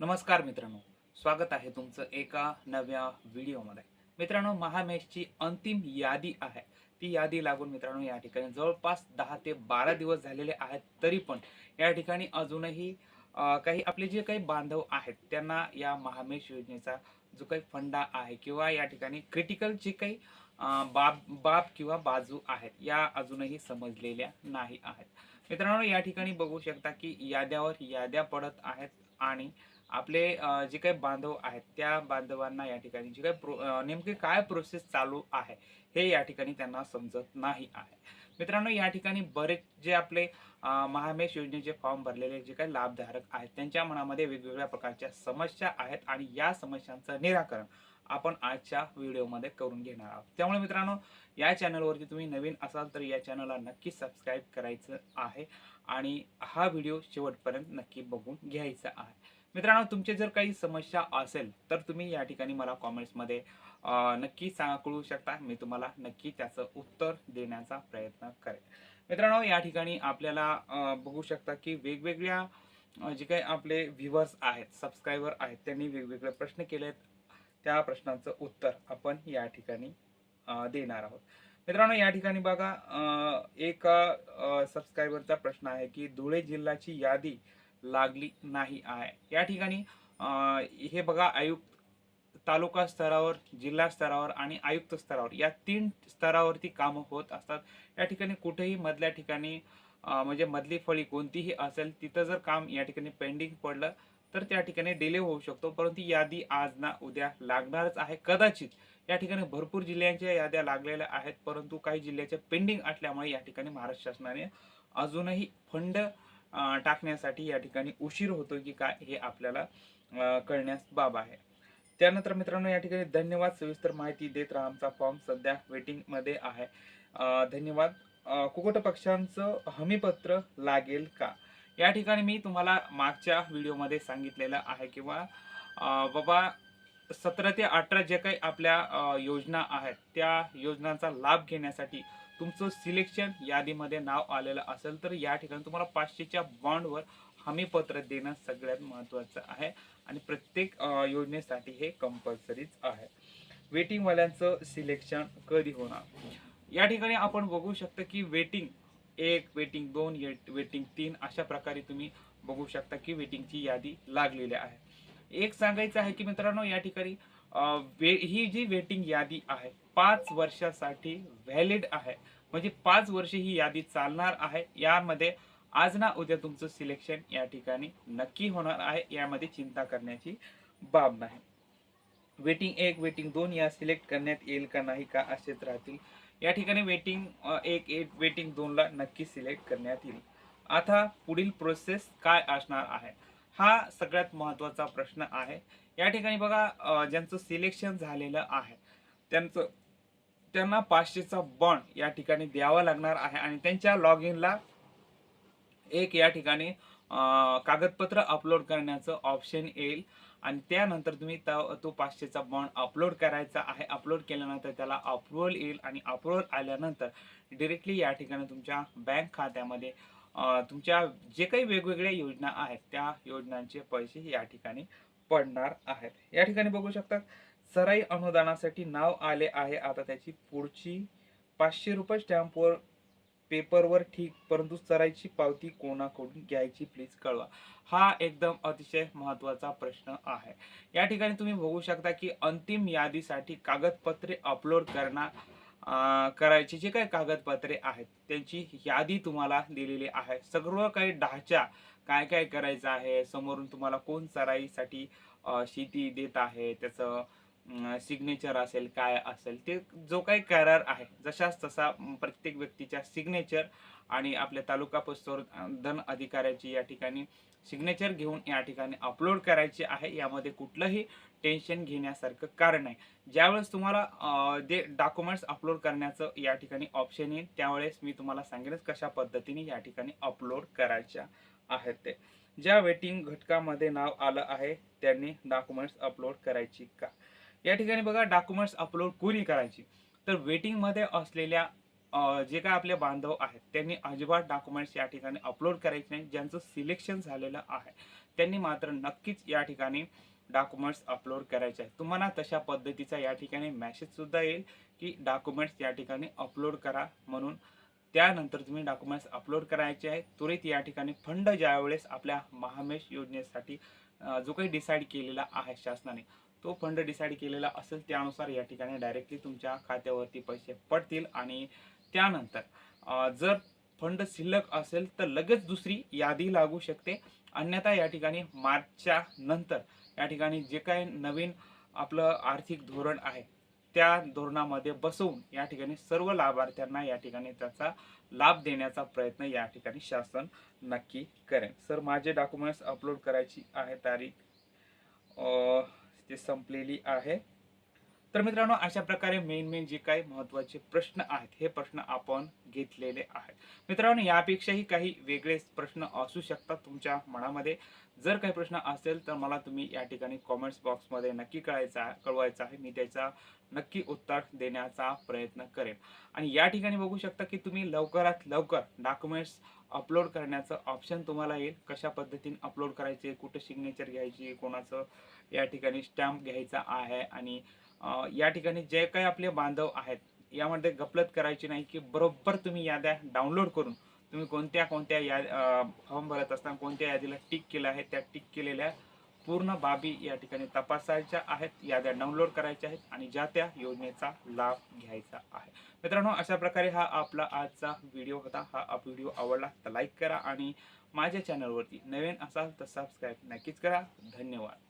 नमस्कार मित्रांनो. स्वागत आहे तुमचं एका नव्या व्हिडिओमध्ये. मित्रांनो महामेशची अंतिम यादी आहे. ती यादी लागून मित्रांनो या ठिकाणी जवळपास दहा ते बारा दिवस झालेले आहेत तरी पण या ठिकाणी अजूनही काही आपले जे काही बांधव आहेत त्यांना या महामेश योजनेचा जो काही फंडा आहे किंवा या ठिकाणी क्रिटिकल जे काही बाब बाब किंवा बाजू आहेत या अजूनही समजलेल्या नाही आहेत. मित्रांनो या ठिकाणी बघू शकता की याद्यावर याद्या पडत आहेत आणि आपले जे काही बांधव आहेत त्या बांधवांना या ठिकाणी जे काही प्रो नेमके काय प्रोसेस चालू आहे हे या ठिकाणी त्यांना समजत नाही आहे. मित्रांनो या ठिकाणी बरेच जे आपले महामेश योजनेचे फॉर्म भरलेले जे काही लाभधारक आहेत त्यांच्या मनामध्ये वेगवेगळ्या प्रकारच्या समस्या आहेत आणि या समस्यांचं निराकरण आपण आजच्या व्हिडिओमध्ये करून घेणार आहोत. त्यामुळे मित्रांनो या चॅनलवरती तुम्ही नवीन असाल तर या चॅनलला नक्की सबस्क्राईब करायचं आहे आणि हा व्हिडिओ शेवटपर्यंत नक्की बघून घ्यायचा आहे. मित्रांनो तुमचे जर काही समस्या असेल तर तुम्ही या ठिकाणी मला कॉमेंट्समध्ये नक्की सांगा कळू शकता. मी तुम्हाला नक्की त्याचं उत्तर देण्याचा प्रयत्न करेन. मित्रांनो या ठिकाणी आपल्याला बघू शकता की वेगवेगळ्या जे काही आपले व्ह्युअर्स आहेत सबस्क्रायबर आहेत त्यांनी वेगवेगळे प्रश्न केलेत. त्या प्रश्नाचं उत्तर आपण या ठिकाणी देणार आहोत. मित्रांनो या ठिकाणी बघा एक सबस्क्रायबरचा प्रश्न आहे की धुळे जिल्ह्याची यादी लागली नाही आहे. या ठिकाणी हे बघा आयुक्त तालुका स्तरावर जिल्हा स्तरावर आणि आयुक्त स्तरावर या तीन स्तरावरती कामं होत असतात. या ठिकाणी कुठेही मधल्या ठिकाणी म्हणजे मधली फळी कोणतीही असेल तिथं जर काम या ठिकाणी पेंडिंग पडलं तर त्या ठिकाणी डिले होऊ शकतो. परंतु यादी आज ना उद्या लागणारच आहे. कदाचित या ठिकाणी भरपूर जिल्ह्यांच्या याद्या लागलेल्या आहेत परंतु काही जिल्ह्याच्या पेंडिंग असल्यामुळे या ठिकाणी महाराष्ट्र शासनाने अजूनही फंड टाकण्यासाठी या ठिकाणी उशीर होतो की काय हे आपल्याला कळण्यास बाब आहे. त्यानंतर मित्रांनो या ठिकाणी धन्यवाद सविस्तर माहिती देत राहा. आमचा फॉर्म सध्या वेटिंगमध्ये आहे. धन्यवाद. कुकुट पक्षांचं हमीपत्र लागेल का? या ठिकाणी मी तुम्हाला मागच्या व्हिडिओमध्ये सांगितलेलं आहे किंवा बाबा सतरा ते अठरा जे काही आपल्या योजना आहेत त्या योजनांचा लाभ घेण्यासाठी तुमचं सिलेक्शन यादीमध्ये नाव आलेलं असेल तर या ठिकाणी तुम्हाला पाचशेच्या बॉन्डवर हमीपत्र देणं सगळ्यात महत्त्वाचं आहे आणि प्रत्येक योजनेसाठी हे कंपल्सरीच आहे. वेटिंगवाल्यांचं सिलेक्शन कधी होणार? या ठिकाणी आपण बघू शकतो की वेटिंग एक वेटिंग दोन वेटिंग तीन अशा प्रकारे तुम्ही बघू शकता की वेटिंगची यादी लागलेली आहे. एक सांगायचं आहे की मित्रांनो या ठिकाणी वे- ही जी वेटिंग यादी आहे पाच वर्षासाठी व्हॅलिड आहे. म्हणजे पाच वर्ष ही यादी चालणार आहे. यामध्ये आज ना उद्या तुमचं सिलेक्शन या ठिकाणी नक्की होणार आहे. यामध्ये चिंता करण्याची बाब नाही. वेटिंग एक वेटिंग दोन या सिलेक्ट करण्यात येईल का नाही का असेच राहतील. या ठिकाणी वेटिंग एक एक वेटिंग दोनला नक्की सिलेक्ट करण्यात येईल. आता पुढील प्रोसेस काय असणार आहे? हा सगळ्यात महत्त्वाचा प्रश्न आहे. या ठिकाणी बघा ज्यांचं सिलेक्शन झालेलं आहे त्यांचं त्यांना पाचशेचा बॉन्ड या ठिकाणी द्यावा लागणार आहे आणि त्यांच्या लॉग इनला एक या ठिकाणी कागदपत्र अपलोड करण्याचं ऑप्शन येईल. आणि त्यानंतर तुम्ही तो तो पाचशेचा बॉन्ड अपलोड करायचा आहे. अपलोड केल्यानंतर त्याला अप्रुव्हल येईल आणि अप्रुव्हल आल्यानंतर डिरेक्टली या ठिकाणी तुमच्या बँक खात्यामध्ये तुमच्या जे काही वेगवेगळ्या योजना आहेत त्या योजनांचे पैसे या ठिकाणी पडणार आहेत. या ठिकाणी बघू शकता सराई अनुदानासाठी नाव आले आहे. आता त्याची पुढची पाचशे रुपये स्टॅम्पवर पेपरवर ठीक परंतु सराईची पावती कोणाकडून घ्यायची प्लीज कळवा. हा एकदम अतिशय महत्त्वाचा प्रश्न आहे. या ठिकाणी तुम्ही बघू शकता की अंतिम यादीसाठी कागदपत्रे अपलोड करणार करायची जे काही कागदपत्रे आहेत त्यांची यादी तुम्हाला दिलेली आहे. सर्व काही ढाचा काय काय करायचं आहे समोरून तुम्हाला कोण चराईसाठी शेती देत आहे त्याचं सिग्नेचर असेल काय असेल ते जो काही करार आहे जशाच तसा प्रत्येक व्यक्तीच्या सिग्नेचर आणि आपल्या तालुका पशुसंवर्धन धन अधिकाऱ्याची या ठिकाणी सिग्नेचर घेऊन या ठिकाणी अपलोड करायचे आहे. यामध्ये कुठलंही टेन्शन घेण्यासारखं कारण नाही. ज्यावेळेस तुम्हाला जे डॉक्युमेंट्स अपलोड करण्याचं या ठिकाणी ऑप्शन येईल त्यावेळेस मी तुम्हाला सांगेनच कशा पद्धतीने या ठिकाणी अपलोड करायच्या आहेत ते. ज्या वेटिंग घटकामध्ये नाव आलं आहे त्यांनी डॉक्युमेंट्स अपलोड करायची का? या ठिकाणी बघा डॉक्युमेंट्स अपलोड कोणी करायची? तर वेटिंगमध्ये असलेल्या जे काय आपले बांधव आहेत त्यांनी अजिबात डॉक्युमेंट्स या ठिकाणी अपलोड करायचे नाही. ज्यांचं सिलेक्शन झालेलं आहे त्यांनी मात्र नक्कीच या ठिकाणी डॉक्युमेंट्स अपलोड करायचे आहेत. तुम्हाला तशा पद्धतीचा या ठिकाणी मॅसेजसुद्धा येईल की डॉक्युमेंट्स या ठिकाणी अपलोड करा म्हणून. त्यानंतर तुम्ही डॉक्युमेंट्स अपलोड करायचे आहे त्वरित या ठिकाणी फंड ज्यावेळेस आपल्या महामेश योजनेसाठी जो काही डिसाईड केलेला आहे शासनाने तो फंड डिसाईड केलेला असेल त्यानुसार या ठिकाणी डायरेक्टली तुमच्या खात्यावरती पैसे पडतील आणि त्यानंतर जर फंड शिल्लक असेल तर लगेच दुसरी यादी लागू शकते. अन्यथा या ठिकाणी मार्चच्या नंतर या ठिकाणी जे काही नवीन आपलं आर्थिक धोरण आहे त्या धोरणामध्ये बसवून या ठिकाणी सर्व लाभार्थ्यांना या ठिकाणी त्याचा लाभ देण्याचा प्रयत्न या ठिकाणी शासन नक्की करेन सर माझे डॉक्युमेंट्स अपलोड करायची आहे तारीख ती संपलेली आहे. तर मित्रांनो अशा प्रकारे मेन मेन जे काही महत्त्वाचे प्रश्न आहेत हे प्रश्न आपण घेतलेले आहेत. मित्रांनो यापेक्षाही काही वेगळे प्रश्न असू शकतात तुमच्या मनामध्ये. जर काही प्रश्न असेल तर मला तुम्ही या ठिकाणी कॉमेंट्स बॉक्समध्ये नक्की कळायचा कळवायचा आहे. मी त्याचा नक्की उत्तर देण्याचा प्रयत्न करेन. आणि या ठिकाणी बघू शकता की तुम्ही लवकरात लवकर डॉक्युमेंट्स अपलोड करण्याचं ऑप्शन तुम्हाला येईल. कशा पद्धतीने अपलोड करायचे कुठं सिग्नेचर घ्यायची कोणाचं या ठिकाणी स्टॅम्प घ्यायचा आहे आणि या ठिकाणी जे काही आपले बांधव आहेत यामध्ये गपलत करायची नाही की बरोबर तुम्ही याद्या डाउनलोड करून तुम्ही कोणत्या कोणत्या या फॉर्म भरत असताना कोणत्या यादीला टिक केलं आहे त्या टिक केलेल्या पूर्ण बाबी या ठिकाणी तपासायच्या आहेत याद्या डाउनलोड करायच्या आहेत आणि ज्या त्या योजनेचा लाभ घ्यायचा आहे. मित्रांनो अशा प्रकारे हा आपला आजचा व्हिडिओ होता. हा व्हिडिओ आवडला तर लाईक करा आणि माझ्या चॅनलवरती नवीन असाल तर सबस्क्राईब नक्कीच करा. धन्यवाद.